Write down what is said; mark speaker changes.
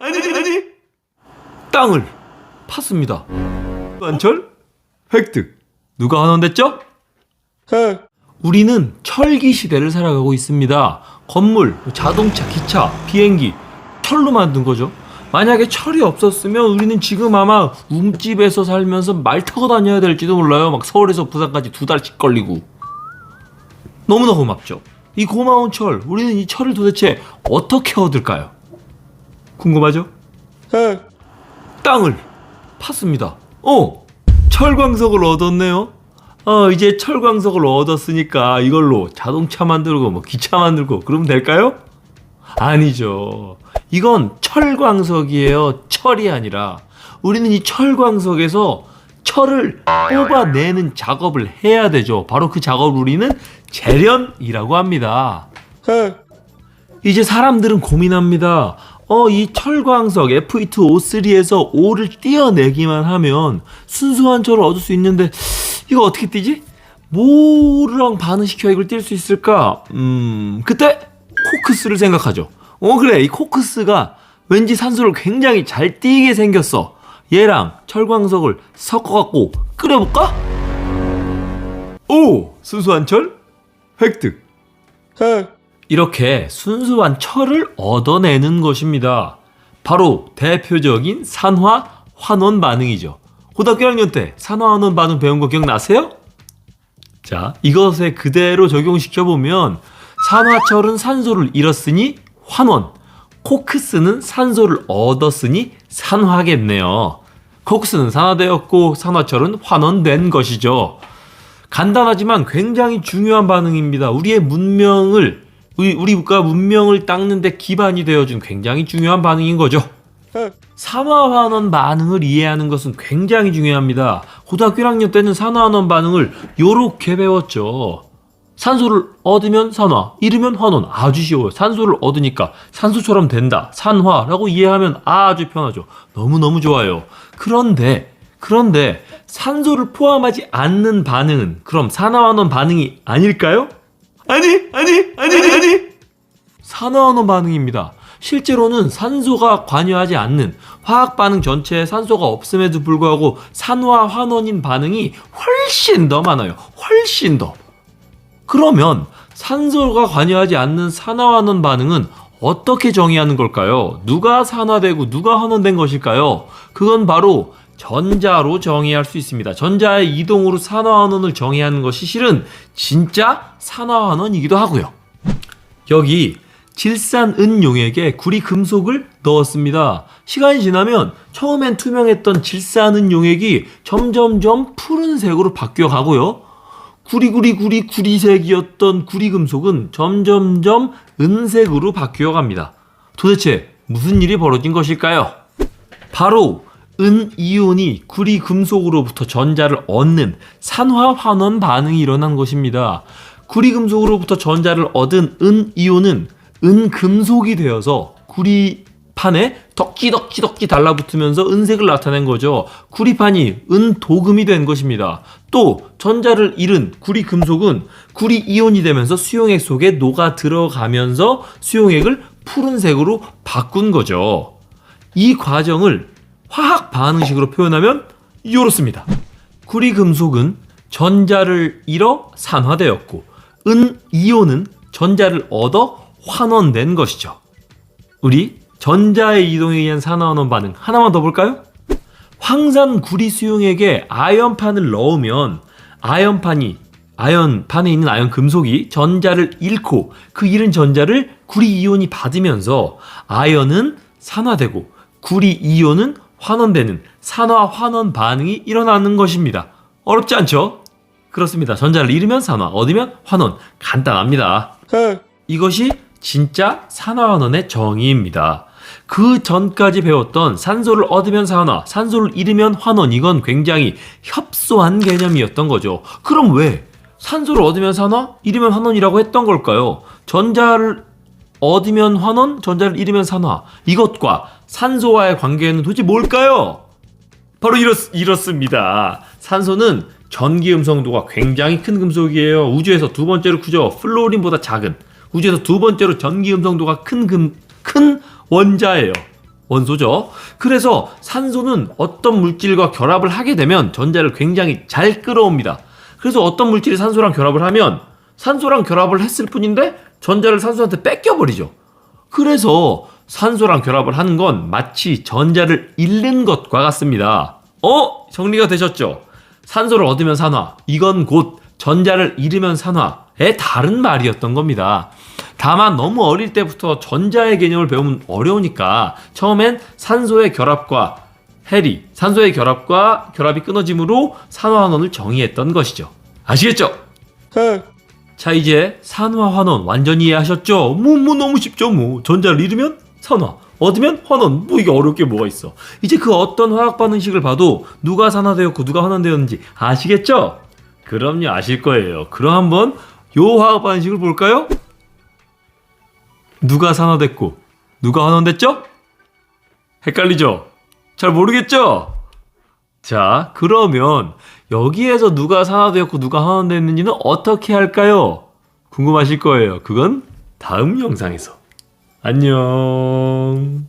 Speaker 1: 아니 아니 땅을 팠습니다. 안철 획득. 누가 환원됐죠? 우리는 철기 시대를 살아가고 있습니다. 건물, 자동차, 기차, 비행기 철로 만든 거죠. 만약에 철이 없었으면 우리는 지금 아마 움집에서 살면서 말 타고 다녀야 될지도 몰라요. 막 서울에서 부산까지 두 달씩 걸리고. 너무나 고맙죠. 이 고마운 철, 우리는 이 철을 도대체 어떻게 얻을까요? 궁금하죠? 땅을 팠습니다. 어, 철광석을 얻었네요. 어, 이제 철광석을 얻었으니까 이걸로 자동차 만들고 뭐 기차 만들고 그러면 될까요? 아니죠. 이건 철광석이에요. 철이 아니라 우리는 이 철광석에서 철을 뽑아내는 작업을 해야 되죠. 바로 그 작업을 우리는 재련이라고 합니다. 이제 사람들은 고민합니다. 어, 이 철광석 F2O3에서 O를 띄어내기만 하면 순수한 철을 얻을 수 있는데 이거 어떻게 띄지? 뭐랑 반응시켜야 이걸 띨수 있을까? 음, 그때 코크스를 생각하죠. 어, 그래. 이 코크스가 왠지 산소를 굉장히 잘 띄게 생겼어. 얘랑 철광석을 섞어갖고 끓여볼까? 오! 순수한 철? 획득. 이렇게 순수한 철을 얻어내는 것입니다. 바로 대표적인 산화 환원 반응이죠. 고등학교 1학년 때 산화 환원 반응 배운 거 기억나세요? 자, 이것에 그대로 적용시켜 보면 산화철은 산소를 잃었으니 환원, 코크스는 산소를 얻었으니 산화겠네요. 코크스는 산화되었고 산화철은 환원된 것이죠. 간단하지만 굉장히 중요한 반응입니다. 우리의 문명을 우리 우리가 문명을 닦는데 기반이 되어준 굉장히 중요한 반응인 거죠. 산화환원 반응을 이해하는 것은 굉장히 중요합니다. 고등학교 1학년 때는 산화환원 반응을 요렇게 배웠죠. 산소를 얻으면 산화, 잃으면 환원. 아주 쉬워요. 산소를 얻으니까 산소처럼 된다. 산화라고 이해하면 아주 편하죠. 너무너무 좋아요. 그런데, 그런데 산소를 포함하지 않는 반응은 그럼 산화환원 반응이 아닐까요? 아니, 아니, 아니, 아니. 산화환원 반응입니다. 실제로는 산소가 관여하지 않는 화학 반응 전체에 산소가 없음에도 불구하고 산화 환원인 반응이 훨씬 더 많아요. 훨씬 더. 그러면 산소가 관여하지 않는 산화환원 반응은 어떻게 정의하는 걸까요? 누가 산화되고 누가 환원된 것일까요? 그건 바로 전자로 정의할 수 있습니다. 전자의 이동으로 산화환원을 정의하는 것이 실은 진짜 산화환원이기도 하고요. 여기 질산은 용액에 구리 금속을 넣었습니다. 시간이 지나면 처음엔 투명했던 질산은 용액이 점점점 푸른색으로 바뀌어 가고요. 구리구리구리 구리색이었던 구리 금속은 점점점 은색으로 바뀌어 갑니다. 도대체 무슨 일이 벌어진 것일까요? 바로 은 이온이 구리 금속으로부터 전자를 얻는 산화 환원 반응이 일어난 것입니다. 구리 금속으로부터 전자를 얻은 은 이온은 은 금속이 되어서 구리 판에 덕지덕지덕지 달라붙으면서 은색을 나타낸 거죠. 구리판이 은도금이 된 것입니다. 또 전자를 잃은 구리금속은 구리이온이 되면서 수용액 속에 녹아 들어가면서 수용액을 푸른색으로 바꾼 거죠. 이 과정을 화학 반응식으로 표현하면 이렇습니다. 구리 금속은 전자를 잃어 산화되었고 은 이온은 전자를 얻어 환원된 것이죠. 우리 전자의 이동에 의한 산화환원 반응 하나만 더 볼까요? 황산 구리 수용액에 아연판을 넣으면 아연판이 아연판에 있는 아연 금속이 전자를 잃고 그 잃은 전자를 구리 이온이 받으면서 아연은 산화되고 구리 이온은 환원되는 산화 환원 반응이 일어나는 것입니다. 어렵지 않죠? 그렇습니다. 전자를 잃으면 산화, 얻으면 환원. 간단합니다. 이것이 진짜 산화환원의 정의입니다. 그 전까지 배웠던 산소를 얻으면 산화, 산소를 잃으면 환원, 이건 굉장히 협소한 개념이었던 거죠. 그럼 왜 산소를 얻으면 산화, 잃으면 환원이라고 했던 걸까요? 전자를 얻으면 환원, 전자를 잃으면 산화. 이것과 산소와의 관계는 도대체 뭘까요? 바로 이렇, 이렇습니다. 산소는 전기 음성도가 굉장히 큰 금속이에요. 우주에서 두 번째로 크죠. 플로린보다 작은. 우주에서 두 번째로 전기 음성도가 큰 금, 큰 원자예요. 원소죠. 그래서 산소는 어떤 물질과 결합을 하게 되면 전자를 굉장히 잘 끌어옵니다. 그래서 어떤 물질이 산소랑 결합을 하면 산소랑 결합을 했을 뿐인데 전자를 산소한테 뺏겨버리죠. 그래서 산소랑 결합을 하는 건 마치 전자를 잃는 것과 같습니다. 어? 정리가 되셨죠? 산소를 얻으면 산화. 이건 곧 전자를 잃으면 산화의 다른 말이었던 겁니다. 다만 너무 어릴 때부터 전자의 개념을 배우면 어려우니까 처음엔 산소의 결합과 해리, 산소의 결합과 결합이 끊어짐으로 산화환원을 정의했던 것이죠. 아시겠죠? 자 이제 산화 환원 완전히 이해하셨죠? 뭐, 뭐 너무 쉽죠 뭐 전자를 잃으면 산화 얻으면 환원 뭐 이게 어려울 게 뭐가 있어 이제 그 어떤 화학 반응식을 봐도 누가 산화되었고 누가 환원되었는지 아시겠죠? 그럼요 아실 거예요 그럼 한번 요 화학 반응식을 볼까요? 누가 산화됐고 누가 환원됐죠? 헷갈리죠? 잘 모르겠죠? 자, 그러면 여기에서 누가 산화 되었고 누가 환원됐는지는 어떻게 할까요? 궁금하실 거예요. 그건 다음 영상에서. 안녕.